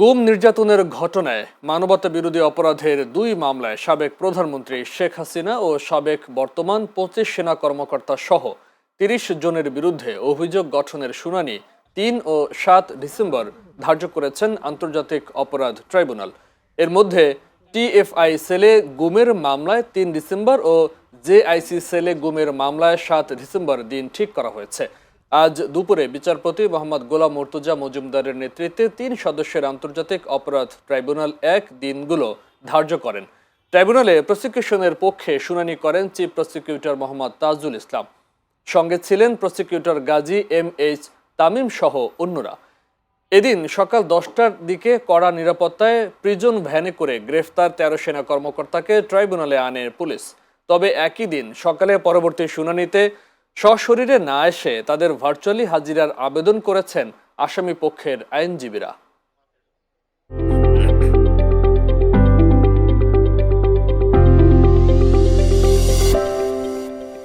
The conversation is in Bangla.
গুম নির্যাতনের ঘটনায় মানবতা বিরোধী অপরাধের দুই মামলায় সাবেক প্রধানমন্ত্রী শেখ হাসিনা ও সাবেক বর্তমান পঁচিশ সেনা কর্মকর্তা সহ তিরিশ জনের বিরুদ্ধে অভিযোগ গঠনের শুনানি তিন ও সাত ডিসেম্বর ধার্য করেছেন আন্তর্জাতিক অপরাধ ট্রাইব্যুনাল। এর মধ্যে টিএফআই সেলে গুমের মামলায় তিন ডিসেম্বর ও জেআইসি সেলে গুমের মামলায় সাত ডিসেম্বর দিন ঠিক করা হয়েছে। আজ দুপুরে বিচারপতি মোহাম্মদ গোলাম মর্তুজা মজুমদারের নেতৃত্বে তিন সদস্যের আন্তর্জাতিক অপরাধ ট্রাইব্যুনাল এক দিনগুলো ধার্য করেন। ট্রাইব্যুনালে প্রসিকিউশনের পক্ষে শুনানি করেন চিফ প্রসিকিউটর মোহাম্মদ তাজুল ইসলাম। সঙ্গে ছিলেন prosecutor Gazi M H Tamim সহ অন্যরা। এদিন সকাল দশটার দিকে কড়া নিরাপত্তায় প্রিজন ভ্যানে করে গ্রেফতার তেরো সেনা কর্মকর্তাকে ট্রাইব্যুনালে আনে পুলিশ। তবে একই দিন সকালে পরবর্তী শুনানিতে সশরীরে না এসে তাদের ভার্চুয়ালি হাজিরার আবেদন করেছেন আসামি পক্ষের আইনজীবীরা।